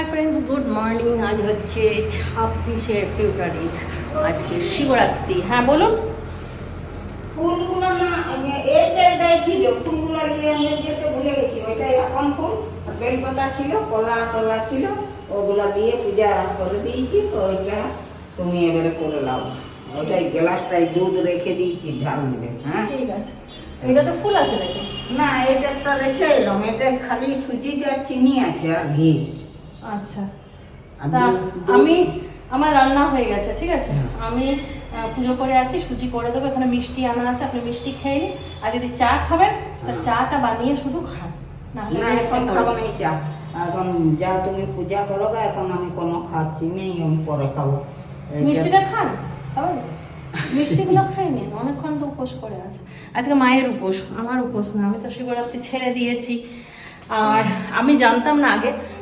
Hi friends good morning. আজ হচ্ছে ছাব্বিশে ফেব্রুয়ারি। আজকে শিবরাত্রি। হ্যাঁ বলুন। ফুলগুলো না এটাই ছিল। ফুলগুলো নিয়ে নিয়ে যেতে ভুলে গেছি। ওইটাই এখন ফুল। বেলপাতা ছিল কলা টলা ছিল ওগুলা দিয়ে পূজা করে দিয়েছি। ওইটা তুমি এবারে করে নাও। ওটাই গ্লাসটাই দুধ রেখে দিয়েছি ঢাল দেবে হ্যাঁ? ঠিক আছে। এটা তো ফুল আছে নাকি? না এটা একটা রেখে এলাম। এটা খালি সুজিটা চিনি আছে আর ঘি। আচ্ছা। আমি আমার রান্না হয়ে গেছে ঠিক আছে? হ্যাঁ। আমি পুজো করে আসি সুজি করে দেবো এখানে মিষ্টি আনা আছে আপনি মিষ্টি খেয়ে নিন। আর যদি চা খাবেন তা হ্যাঁ। চাটা বানিয়ে শুধু খান নাহলে না এখন খাব। না চা। এখন যা তুমি পূজা করো গা, এখন আমি কোনো খাচ্ছি নেই আমি পরে খাব। মিষ্টিটা খান মিষ্টিগুলো খাই নিন অনেকক্ষণ তো উপোস করে আছে। আজকে মায়ের উপোস আমার উপোস না আমি তো শিবরাত্রি ছেড়ে দিয়েছি। আর আমি জানতাম না আগে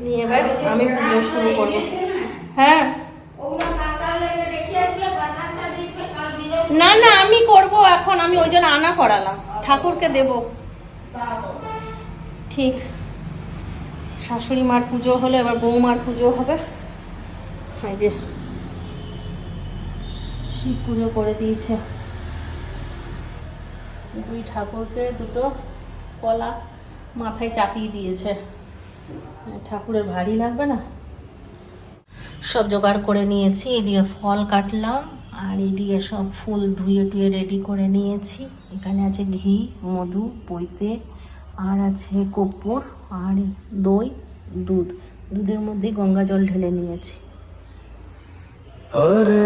নিয়ে এবার আমি পুজো শুরু করব। হ্যাঁ। না না, আমি করব এখন। আমি ওই জন্য আনা করালাম। ঠাকুরকে দেব। ঠিক। শাশুড়ি মার পুজো হলো এবার বৌমার পুজো হবে। এই যে শিব পুজো করে দিয়েছে। দুই ঠাকুরকে, দুটো কলা মাথায় চাপিয়ে দিয়েছে। ঠাকুরের ভারী লাগবে না? সব জোগাড় করে নিয়েছি, এদিকে ফল কাটলাম, আর এদিকে সব ফুল ধুয়ে টুয়ে রেডি করে নিয়েছি। এখানে আছে ঘি, মধু, পৈতে, আর আছে কর্পূর, আর দই, দুধ। দুধের মধ্যে গঙ্গা জল ঢেলে নিয়েছি। हरे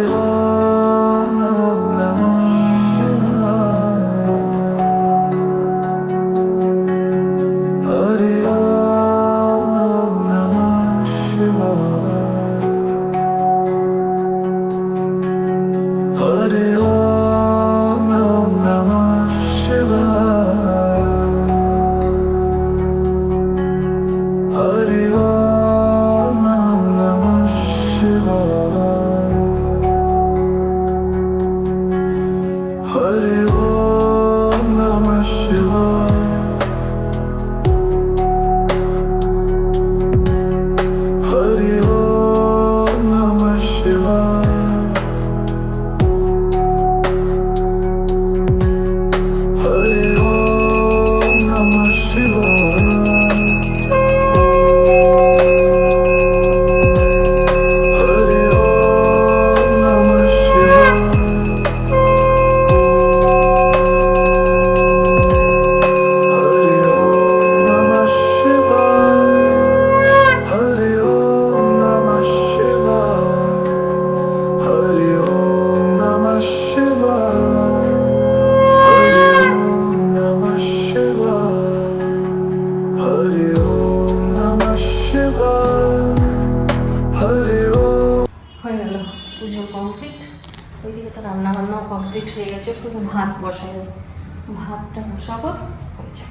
বসাবো ওই যে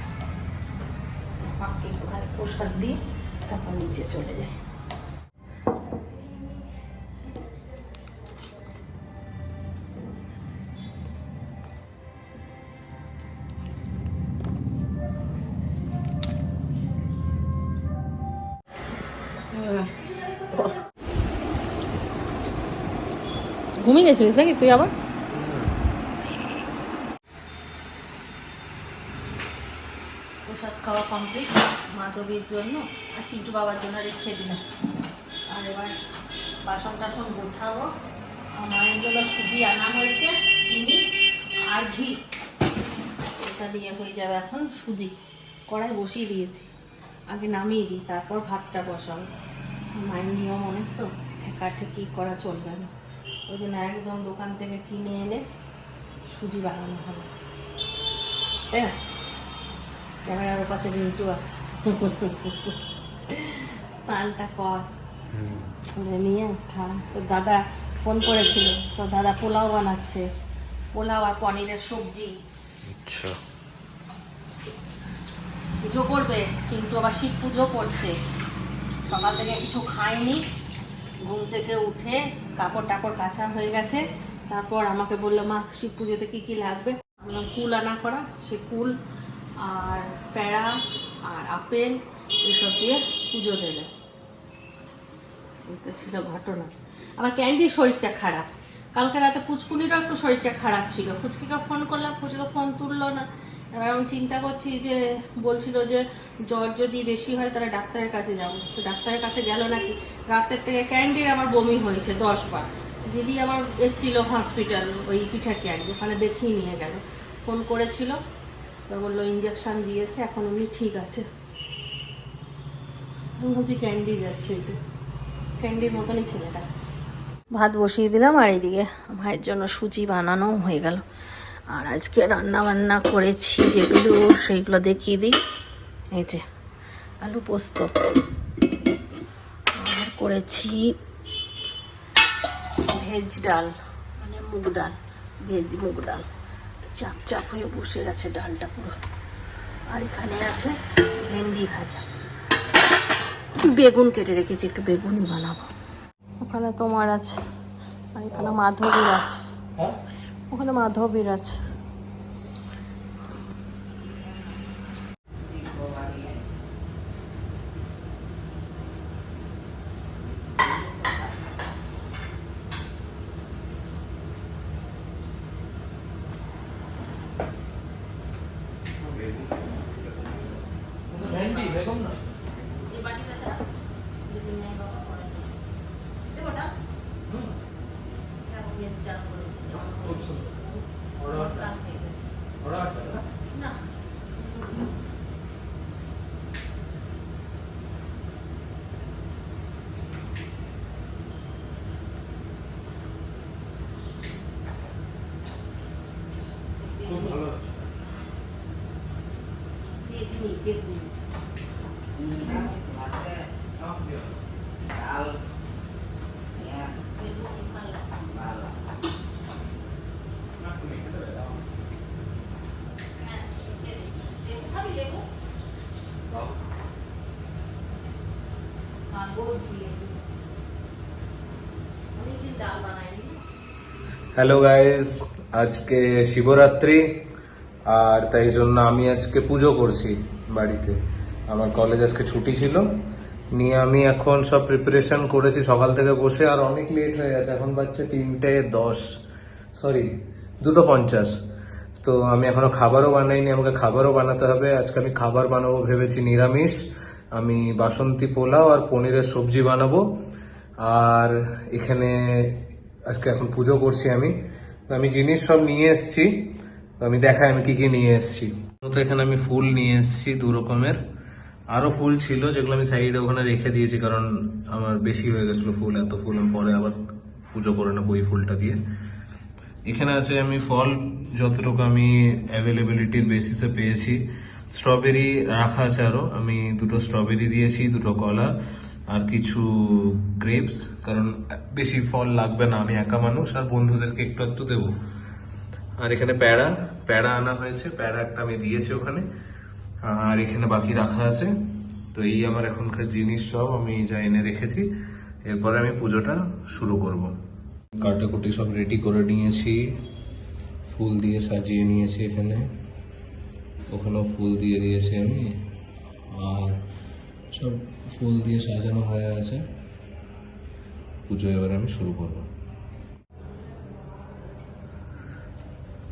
মাকে একটুখানি প্রসাদ দিয়ে তারপর নিচে চলে যায় ঘুমিয়ে গেছিলিস নাকি তুই আবার প্রসাদ খাওয়া কমপ্লিট মাধবীর জন্য আর চিন্টু বাবার জন্য রেখে দিলাম। আর এবার বাসন টাসন গোছাবো। আর মায়ের জন্য সুজি আনা হয়েছে, চিনি আর ঘি। এটা দিয়ে হয়ে যাবে এখন সুজি। কড়াই বসিয়ে দিয়েছি। আগে নামিয়ে দিই, তারপর ভাতটা বসাবো। মায়ের নিয়ম অনেক তো একা ঠেকি করা চলবে না। ওই জন্য একদম দোকান থেকে কিনে এনে সুজি বানানো হবে। তাই না? ক্যামেরার পাশে রিন্টু আছে স্নানটা কর নিয়ে খা তো দাদা ফোন করেছিল তো দাদা পোলাও বানাচ্ছে পোলাও আর পনিরের সবজি। আচ্ছা। পুজো করবে কিন্তু আবার শিব পুজো করছে। সকাল থেকে কিছু খায়নি। ঘুম থেকে উঠে কাপড় টাপড় কাঁচা হয়ে গেছে। তারপর আমাকে বলল মা শিব পুজোতে কী কী লাগবে? বললাম কুল আনা করা সে কুল আর প্যাড়া আর আপেল এসব দিয়ে পুজো দেবে। এটা ছিল ঘটনা। আমার ক্যান্ডির শরীরটা খারাপ। কালকে রাতে পুচকুনিরও একটু শরীরটা খারাপ ছিল। ফুচকিকে ফোন করলাম ফুচকে ফোন তুললো না। এবার আমি চিন্তা করছি যে, বলছিল যে জ্বর যদি বেশি হয় তাহলে ডাক্তারের কাছে যাব। তো ডাক্তারের কাছে গেল নাকি? রাতের থেকে ক্যান্ডির আমার বমি হয়েছে দশ বার। দিদি আমার এসছিল হসপিটাল ওই পিঠাকে আর ওখানে দেখিয়ে নিয়ে গেল। ফোন করেছিল তো বলল ইঞ্জেকশন দিয়েছে, এখন উনি ঠিক আছে। ক্যান্ডি যাচ্ছে এটা ক্যান্ডির মতনই ছেলেটা। ভাত বসিয়ে দিলাম, আর এইদিকে ভাইয়ের জন্য সুজি বানানো হয়ে গেল। আর আজকে রান্না বান্না করেছি, যেগুলো সেইগুলো দেখিয়ে দিই। এই যে, আলু পোস্ত। আর করেছি ভেজ ডাল মানে মুগ ডাল, ভেজ মুগ ডাল। চাপ চাপ হয়ে বসে গেছে ডালটা পুরো। আর এখানে আছে ভেন্ডি ভাজা। বেগুন কেটে রেখেছি একটু বেগুনই বানাবো। ওখানে তোমার আছে আর এখানে মাধবীর আছে। ওখানে মাধবীর আছে না বেগুনি বেগুনি ডাল বেগুনি ভালো হ্যাঁ, লেবু খাবি লেবু আর বলছি লেবু অনেকদিন ডাল বানাইনি হ্যালো গাইস আজকে শিবরাত্রি, আর তাই জন্য আমি আজকে পুজো করছি বাড়িতে। আমার কলেজ আজকে ছুটি ছিল। নিয়ে আমি এখন সব প্রিপারেশন করেছি সকাল থেকে বসে, আর অনেক লেট হয়ে গেছে। এখন বাচ্চা তিনটে দশ। সরি দুটো পঞ্চাশ। তো আমি এখনও খাবারও বানাইনি, আমাকে খাবারও বানাতে হবে। আজকে আমি খাবার বানাবো ভেবেছি নিরামিষ। আমি বাসন্তী পোলাও আর পনিরের সবজি বানাবো। আর এখানে আজকে এখন পুজো করছি আমি। আমি জিনিস সব নিয়ে এসেছি। আমি দেখাই আমি কি কি নিয়ে এসেছি। তো এখানে আমি ফুল নিয়ে এসেছি দু রকমের। আরও ফুল ছিল যেগুলো আমি সাইডে ওখানে রেখে দিয়েছি কারণ আমার বেশি হয়ে গেছিল ফুল, এত ফুল আমি পরে আবার পুজো করে নেব ওই ফুলটা দিয়ে। এখানে আছে আমি ফল, যতটুকু আমি অ্যাভেলেবিলিটির বেসিসে পেয়েছি। স্ট্রবেরি রাখা আছে আরও। আমি দুটো স্ট্রবেরি দিয়েছি, দুটো কলা। আর কিছু গ্রেপস কারণ বেশি ফল লাগবে না, আমি একা মানুষ, আর বন্ধুদেরকে একটু একটু দেবো। আর এখানে প্যাড়া প্যাড়া আনা হয়েছে প্যাড়া একটা আমি দিয়েছি ওখানে। আর এখানে বাকি রাখা আছে। তো এই আমার এখনকার জিনিস সব আমি যা এনে রেখেছি। এরপরে আমি পুজোটা শুরু করব। কাটাকুটি সব রেডি করে নিয়েছি। ফুল দিয়ে সাজিয়ে নিয়েছি এখানে। ওখানেও ফুল দিয়ে দিয়েছি আমি। আর সব ফুল দিয়ে সাজানো হয়ে আছে। পুজো এবার আমি শুরু করব।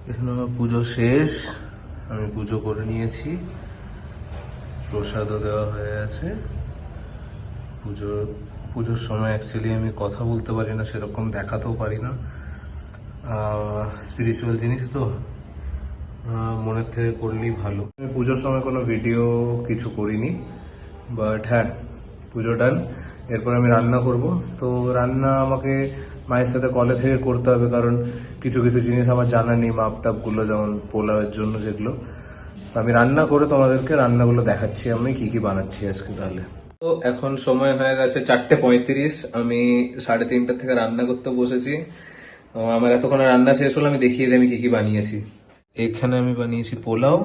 এখানে পুজো শেষ। আমি পুজো করে নিয়েছি। প্রসাদও দেওয়া হয়ে আছে। পুজো, পুজোর সময় অ্যাকচুয়ালি আমি কথা বলতে পারি না, সেরকম দেখাতেও পারি না। স্পিরিচুয়াল জিনিস তো মনের থেকে করলেই ভালো। আমি পুজোর সময় কোনো ভিডিও কিছু করিনি। বাট হ্যাঁ পুজো ডান এরপর আমি রান্না করব। তো রান্না আমাকে মায়ের সাথে কলে থেকে করতে হবে, কারণ কিছু কিছু জিনিস আমার জানা নেই মাপ টাপগুলো যেমন পোলাওয়ের জন্য যেগুলো। তো আমি রান্না করে তোমাদেরকে রান্নাগুলো দেখাচ্ছি, আমি কি কি বানাচ্ছি আজকে তাহলে। তো এখন সময় হয়ে গেছে চারটে পঁয়ত্রিশ, আমি সাড়ে তিনটা থেকে রান্না করতে বসেছি। আমার এতক্ষণে রান্না শেষ হলো, আমি দেখিয়ে দিই আমি কি কি বানিয়েছি। এখানে আমি বানিয়েছি পোলাও,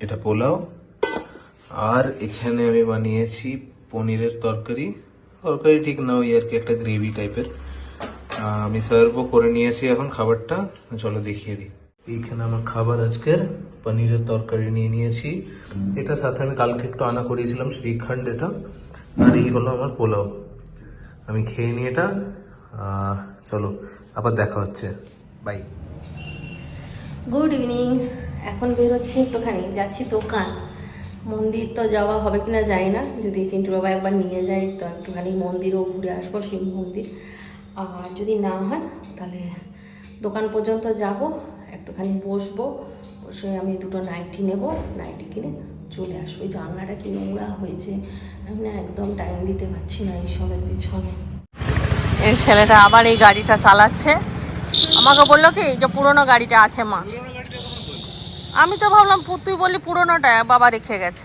এটা পোলাও। আর এখানে আমি বানিয়েছি পনিরের তরকারি। তরকারি ঠিক না, ওই আর কি একটা গ্রেভি টাইপের আমি সার্ভও করে নিয়েছি এখন খাবারটা। চলো দেখিয়ে দিই। এইখানে আমার খাবার আজকের। পনিরের তরকারি নিয়ে নিয়েছি। এটা সাথে আমি কালকে একটু আনা করিয়েছিলাম, শ্রীখণ্ড এটা। আর এই হলো আমার পোলাও। আমি খেয়ে নিই এটা। চলো, আবার দেখা হচ্ছে। বাই গুড ইভিনিং এখন বেরোচ্ছি একটুখানি। যাচ্ছি দোকান। মন্দির তো যাওয়া হবে কি না জানি না। যদি চিন্টু বাবা একবার নিয়ে যায়, তো একটুখানি মন্দিরও ঘুরে আসব, শিব মন্দির। আর যদি না হয়, তাহলে দোকান পর্যন্ত যাব, একটুখানি বসবো। বসে আমি দুটো নাইটি নেব, নাইটি কিনে চলে আসব। ওই জানলাটা কি নোংরা হয়েছে, আমি না একদম টাইম দিতে পারছি না এইসবের পিছনে। এই ছেলেটা আবার এই গাড়িটা চালাচ্ছে। আমাকে বলল কি যে পুরনো গাড়িটা আছে মা আমি তো ভাবলাম তুই বললি পুরোনোটা, বাবা রেখে গেছে।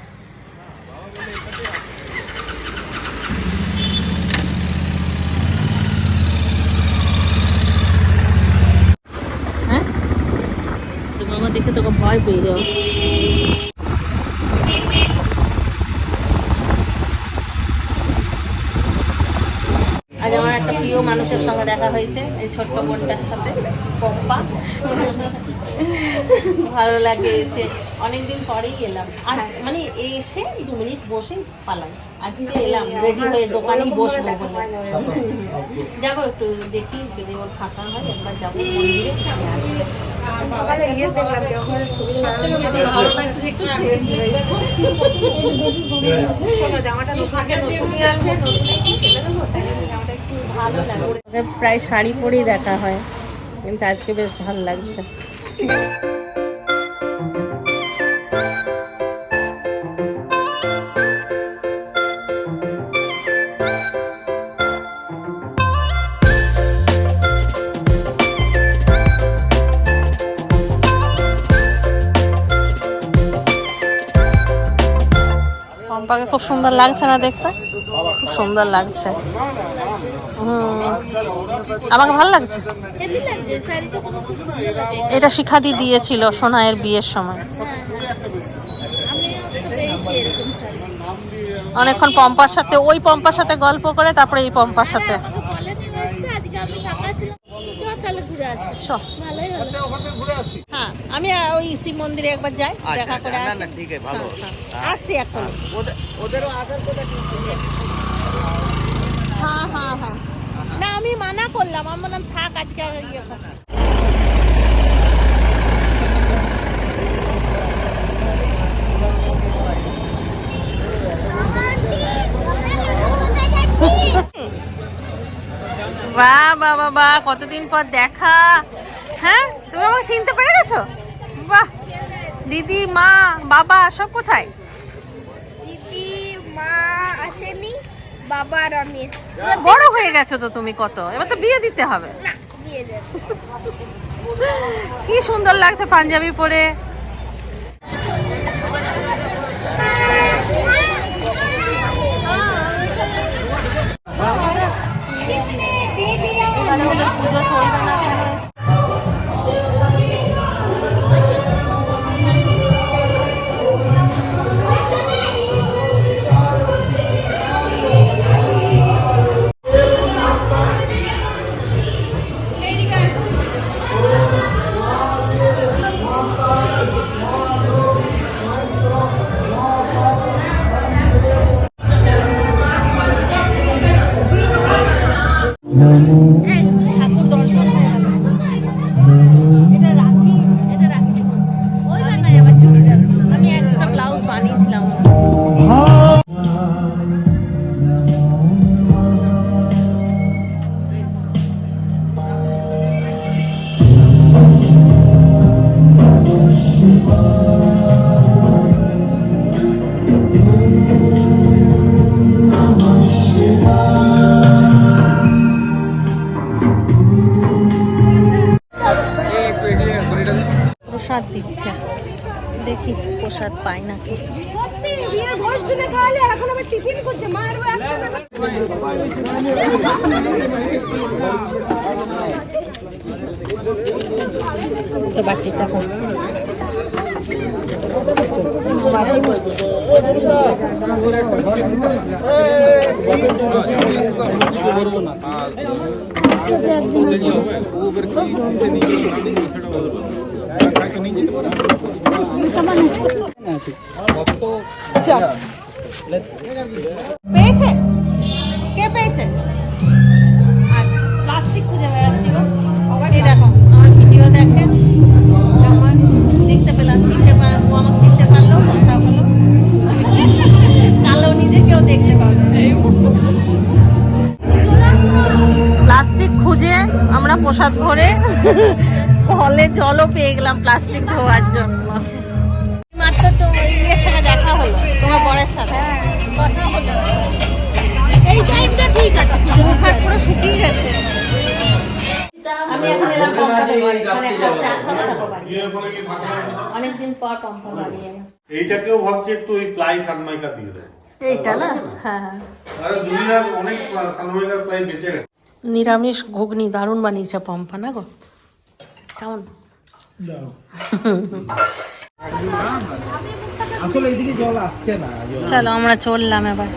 হ্যাঁ? বাবা দেখে তোকে ভয় পেয়ে যাও আজ আমার একটা প্রিয় মানুষের সঙ্গে দেখা হয়েছে এই ছোট্ট বোনটার সাথে পম্পা ভালো লাগে এসে অনেকদিন পরেই এলাম আর মানে এসে দু মিনিট বসে পালাম আজকে এলাম রেডি হয়ে দোকানেই বসবো বলে যাব একটু দেখি যদি ওর ফাঁকা হয় একবার যাব মন্দিরে। ভালো লাগছে একটু হয়েছে। ভালো লাগে ওদের প্রায় শাড়ি পরেই দেখা হয়। কিন্তু আজকে বেশ ভালো লাগছে। পম্পাকে খুব সুন্দর লাগছে না দেখতে? খুব সুন্দর লাগছে। হুম। আমাকে ভালো লাগছে? এটা শিখাদি দিয়েছিল সোনায়ের বিয়ের সময়। অনেকক্ষণ পম্পার সাথে, ওই পম্পার সাথে গল্প করে, তারপরে এই পম্পার সাথে। চ। হ্যাঁ আমি ওই শিব মন্দিরে একবার যাই দেখা করে আসি। হ্যাঁ, হ্যাঁ। আসছি এখন। হ্যাঁ হ্যাঁ হ্যাঁ না আমি মানা করলাম আমি বললাম থাক আজকে ইয়ে বাহ বাহ বাহ কতদিন পর দেখা। হ্যাঁ তুমি আমাকে চিনতে পেরে গেছো? বাহ দিদি মা বাবা সব কোথায়? দিদি মা আসেনি বাবা আর আমি বড় হয়ে গেছো তো তুমি কত এবার তো বিয়ে দিতে হবে। না বিয়ে কি সুন্দর লাগছে পাঞ্জাবি পরে। ঠাকুর তো বাটিটা কম কলে জলও পেয়ে গেলাম প্লাস্টিক ধোয়ার জন্য। মাত্র তো ইয়ের সঙ্গে দেখা হলো তোমার বরের সাথে। কথা হলো। এই টাইমটা ঠিক আছে মুখ পুরো শুকিয়ে গেছে। আমি এখন এলাম পম্পাদের বাড়ি এখানে একটা চা খাব। তারপর বাড়ি অনেকদিন পর পম্পা বাড়ি এলাম। এইটাকেও ভাবছি একটু ওই প্লাই সানমাইকা দিয়ে দেয় এইটা না? হ্যাঁ হ্যাঁ। আরে দুনিয়ার অনেক সানমাইকার প্লাই বেঁচে গেছে। নিরামিষ ঘুগনি দারুণ বানিয়েছে পম্পা না গো? কেমন? চলো আমরা চললাম এবার।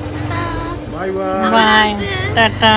Bye bye tata